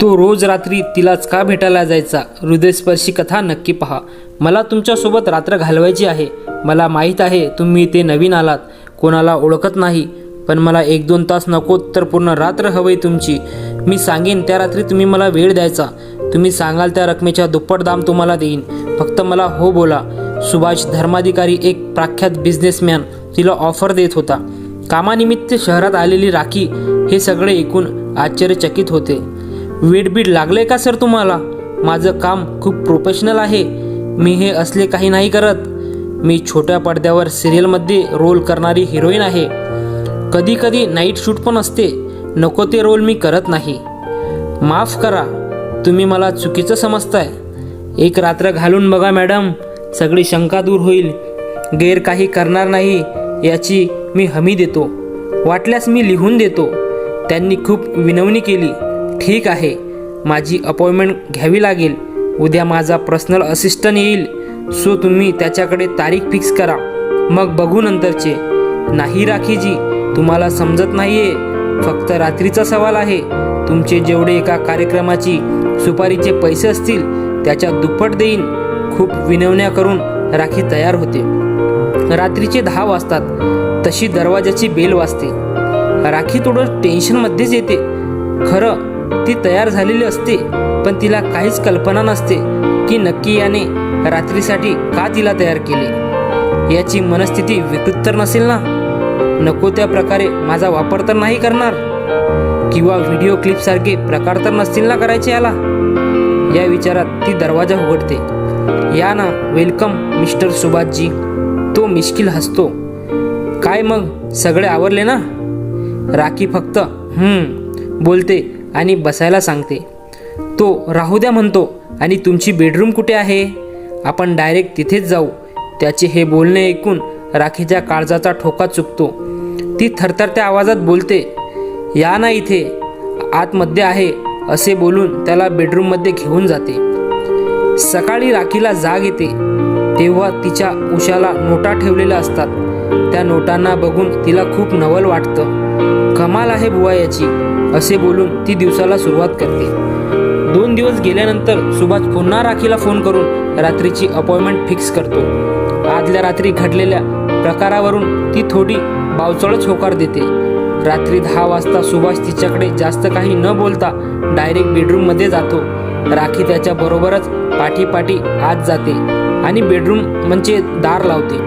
तो रोज रात्री तिलाच का भेटायला जायचा? हृदयस्पर्शी कथा नक्की पहा. मला तुमच्यासोबत रात्र घालवायची आहे. मला माहीत आहे तुम्ही ते नवीन आलात. कोणाला ओळखत नाही. पण मला एक दोन तास नको तर पूर्ण रात्र हवंय तुमची. मी सांगेन त्या रात्री तुम्ही मला वेळ द्यायचा. तुम्ही सांगाल त्या रकमेच्या दुप्पट दाम तुम्हाला देईन. फक्त मला हो बोला. सुभाष धर्माधिकारी एक प्रख्यात बिझनेसमॅन तिला ऑफर देत होता. कामानिमित्त शहरात आलेली राखी हे सगळे ऐकून आश्चर्यचकित होते. वीडबीड लागले का सर तुम्हाला? माझं काम खूप प्रोफेशनल आहे. मी हे असले काही नाही करत. मी छोट्या पडद्यावर सिरियलमध्ये रोल करणारी हिरोईन आहे. कधी कधी नाईट शूट पण असते. नको ते रोल मी करत नाही. माफ करा. तुम्ही मला चुकीचं समजताय. एक रात्र घालून बघा मॅडम सगळी शंका दूर होईल. गैर काही करणार नाही याची मी हमी देतो. वाटल्यास मी लिहून देतो. त्यांनी खूप विनवणी केली. ठीक आहे. माझी अपॉइंटमेंट घ्यावी लागेल. उद्या माझा पर्सनल असिस्टंट येईल. सो तुम्ही त्याच्याकडे तारीख फिक्स करा. मग बघू नंतरचे. नाही राखीजी तुम्हाला समजत नाही आहे फक्त रात्रीचा सवाल आहे. तुमचे जेवढे एका कार्यक्रमाची सुपारीचे पैसे असतील त्याच्या दुप्पट देईन. खूप विनवण्या करून राखी तयार होते. रात्रीचे दहा वाजतात. तशी दरवाजाची बेल वाजते. राखी थोडं टेन्शनमध्येच येते. खरं ती तयार झालेली असते पण तिला काहीच कल्पना नसते की नक्की याने रात्रीसाठी का तिला तयार केले. याची मनस्थिती विकृत तर नसेल ना? नको त्या प्रकारे माझा वापर तर नाही करणार? किंवा व्हिडिओ क्लिपसारखे प्रकार तर नसतील ना करायचे याला? या विचारात ती दरवाजा उघडते. या ना वेलकम मिस्टर सुभाषजी. तो मिश्किल हसतो. काय मग? सगळे आवरले ना? राखी फक्त हम्म बोलते. आणि बसायला सांगते. तो राहू द्या म्हणतो. आणि तुमची बेडरूम कुठे आहे? आपण डायरेक्ट तिथेच जाऊ. त्याचे हे बोलणे ऐकून राखीच्या काळजाचा ठोका चुकतो. ती थरथरत्या आवाजात बोलते या ना इथे आतमध्ये आहे असे बोलून त्याला बेडरूममध्ये घेऊन जाते. सकाळी राखीला जाग येते. तेव्हा तिच्या उशाला नोटा ठेवलेल्या असतात. त्या नोटांना बघून तिला खूप नवल वाटतं. कमाल आहे बुवा याची. असे बोलून ती दिवसाला सुरुवात करते. दोन दिवस गेल्यानंतर सुभाष पुन्हा राखीला फोन करून रात्रीची अपॉइंटमेंट फिक्स करतो. आदल्या रात्री घडलेल्या प्रकारावरून ती थोडी बावचळच होकार देते. रात्री दहा वाजता सुभाष तिच्याकडे जास्त काही न बोलता डायरेक्ट बेडरूममध्ये जातो. राखी त्याच्या बरोबरच आत जाते आणि बेडरूम म्हणजे दार लावते.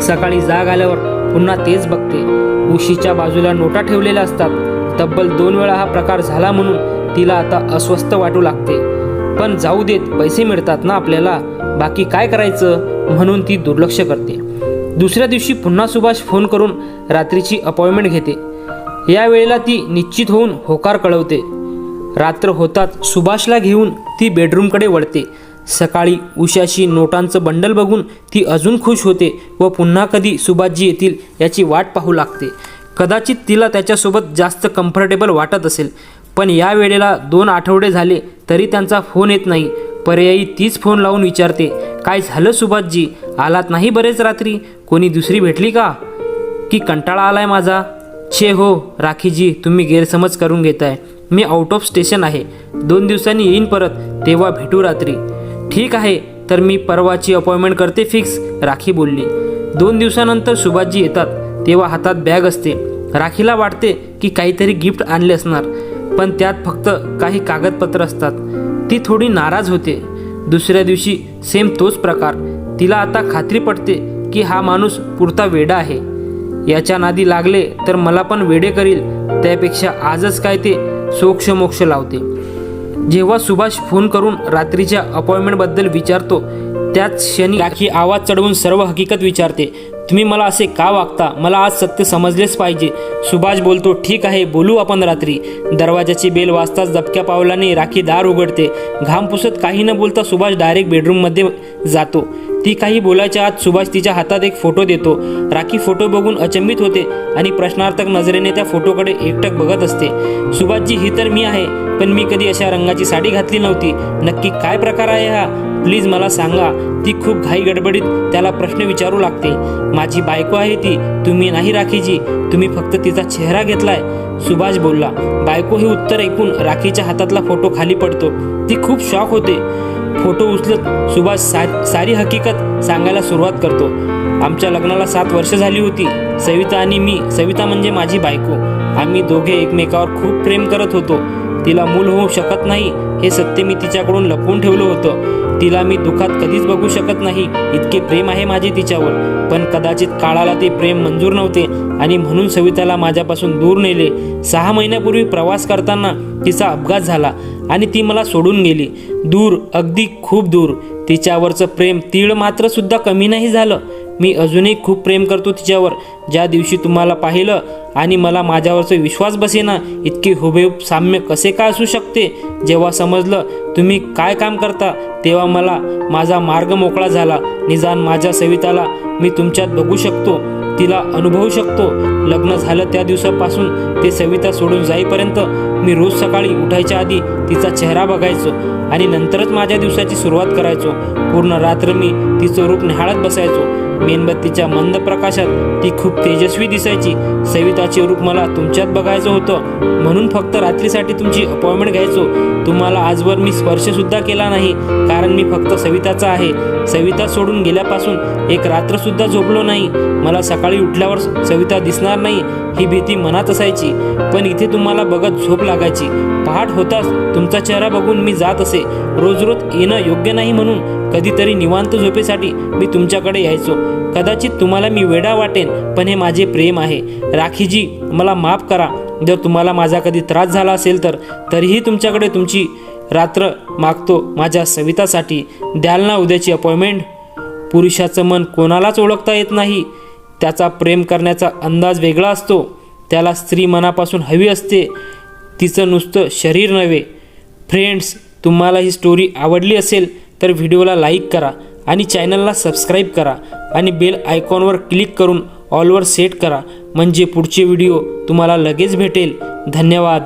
सकाळी जाग आल्यावर पुन्हा तेच बघते. उशीच्या बाजूला नोटा ठेवलेल्या असतात. तब्बल दोन वेळा हा प्रकार झाला म्हणून तिला आता अस्वस्थ वाटू लागते. पण जाऊ देत पैसे मिळतात ना आपल्याला? बाकी काय करायचं? म्हणून ती दुर्लक्ष करते. दुसऱ्या दिवशी पुन्हा सुभाष फोन करून रात्रीची अपॉइंटमेंट घेते. या वेळेला ती निश्चित होऊन होकार कळवते. रात्र होताच सुभाषला घेऊन ती बेडरूमकडे वळते. सकाळी उशाशी नोटांचं बंडल बघून ती अजून खुश होते व पुन्हा कधी सुभाषजी येतील याची वाट पाहू लागते. कदाचित तिला त्याच्यासोबत जास्त कम्फर्टेबल वाटत असेल. पण या वेळेला दोन आठवडे झाले तरी त्यांचा फोन येत नाही. पर्यायी तीच फोन लावून विचारते काय झालं सुभाषजी? आलात नाही बरेच रात्री? कोणी दुसरी भेटली का? की कंटाळा आलाय माझा? छे हो राखीजी तुम्ही गैरसमज करून घेताय. मी आउट ऑफ स्टेशन आहे. दोन दिवसांनी येईन परत तेव्हा भेटू रात्री. ठीक आहे तर मी परवाची अपॉइंटमेंट करते फिक्स राखी बोलली. दोन दिवसानंतर सुभाषजी येतात. तेव्हा हातात बॅग असते. राखीला वाटते की काहीतरी गिफ्ट आणले असणार पण त्यात फक्त काही कागदपत्र असतात. ती थोडी नाराज होते. दुसऱ्या दिवशी सेम तोच प्रकार. तिला आता खात्री पडते की हा माणूस पुरता वेडा आहे. याच्या नादी लागले तर मला पण वेडे करील त्यापेक्षा आजच काय ते सोक्ष मोक्ष लावते. जेव्हा सुभाष फोन करून रात्रीच्या अपॉइंटमेंटबद्दल विचारतो त्याच क्षणी राखी आवाज चढवून सर्व हकीकत विचारते. तुम्ही मला असे का वागता? मला आज सत्य समजलेच पाहिजे. सुभाष बोलतो ठीक आहे बोलू आपण रात्री. दरवाजाची बेल वाजताच दबक्या पावलाने राखी दार उघडते. घाम पुसत काही न बोलता सुभाष डायरेक्ट बेडरूममध्ये जातो. ती काही बोलायच्या आत सुभाष तिच्या हातात एक फोटो देतो. राखी फोटो बघून अचंबित होते आणि प्रश्नार्थक नजरेने त्या फोटोकडे एकटक बघत असते. सुभाषजी ही तर मी आहे. पण मी कधी अशा रंगाची साडी घातली नव्हती. नक्की काय प्रकार आहे हा? प्लीज मला सांगा. ती खूप घाई गडबडीत त्याला प्रश्न विचारू लागते. माझी बायको आहे ती. तुम्ही नाही राखीजी. तुम्ही फक्त तिचा चेहरा घेतलाय. सुभाष बोलला. बायको हे उत्तर ऐकून राखीच्या हातातला फोटो खाली पडतो. ती खूप शॉक होते. फोटो उचलत सुभाष सा सारी हकीकत सांगायला सुरुवात करतो. आमच्या लग्नाला सात वर्ष झाली होती. सविता आणि मी. सविता म्हणजे माझी बायको. आम्ही दोघे एकमेकावर खूप प्रेम करत होतो. तिला मूल होऊ शकत नाही हे सत्य मी तिच्याकडून लपवून ठेवलं होतं. तिला मी दुःखात कधीच बघू शकत नाही इतके प्रेम आहे माझे तिच्यावर. पण कदाचित काळाला ते प्रेम मंजूर नव्हते आणि म्हणून सविताला माझ्यापासून दूर नेले. सहा महिन्यापूर्वी प्रवास करताना तिचा अपघात झाला आणि ती मला सोडून गेली. दूर अगदी खूप दूर. तिच्यावरचं प्रेम तीळ मात्र सुद्धा कमी नाही झालं. मी अजूनही खूप प्रेम करतो तिच्यावर. ज्या दिवशी तुम्हाला पाहिलं आणि मला माझ्यावरचा विश्वास बसेना इतके हुबेहूब साम्य कसे का असू शकते? जेव्हा समजलं तुम्ही काय काम करता तेव्हा मला माझा मार्ग मोकळा झाला. निदान माझ्या सविताला मी तुमच्यात बघू शकतो तिला अनुभवू शकतो. लग्न झालं त्या दिवसापासून ते सविता सोडून जाईपर्यंत मी रोज सकाळी उठायच्या आधी तिचा चेहरा बघायचो आणि नंतरच माझ्या दिवसाची सुरुवात करायचो. पूर्ण रात्र मी तिचं रूप निहाळत बसायचो. मेणबत्तीच्या मंद प्रकाशात ती खूप तेजस्वी दिसायची. सविताचे रूप मला तुमच्यात बघायचं होतं. म्हणून फक्त रात्रीसाठी तुमची अपॉइंटमेंट घ्यायचो. तुम्हाला आजवर मी स्पर्शसुद्धा केला नाही कारण मी फक्त सविताचा आहे. सविता सोडून गेल्यापासून एक रात्रसुद्धा झोपलो नाही. मला सकाळी उठल्यावर सविता दिसणार नाही. ही भीती मनात असायची पण इथे तुम्हाला बघत झोप लागायची. पहाट होताच तुमचा चेहरा बघून मी जात असे. रोज रोज येणं योग्य नाही म्हणून कधीतरी निवांत झोपेसाठी मी तुमच्याकडे यायचो. कदाचित तुम्हाला मी वेडा वाटेन पण हे माझे प्रेम आहे. राखीजी मला माफ करा. जर तुम्हाला माझा कधी त्रास झाला असेल तर तरीही तुमच्याकडे तुमची रात्र मागतो माझ्या सवितासाठी. द्याल ना उद्याची अपॉइंटमेंट? पुरुषाचं मन कोणालाच ओळखता येत नाही. त्याचा प्रेम करण्याचा अंदाज वेगळा असतो. त्याला स्त्री मनापासून हवी असते. तिचं नुसतं शरीर नव्हे. फ्रेंड्स तुम्हाला ही स्टोरी आवडली असेल तर व्हिडिओला लाईक करा आणि चॅनलला सबस्क्राईब करा आणि बेल आयकॉनवर क्लिक करून ऑलवर सेट करा. म्हणजे पुढचे व्हिडिओ तुम्हाला लगेच भेटेल. धन्यवाद.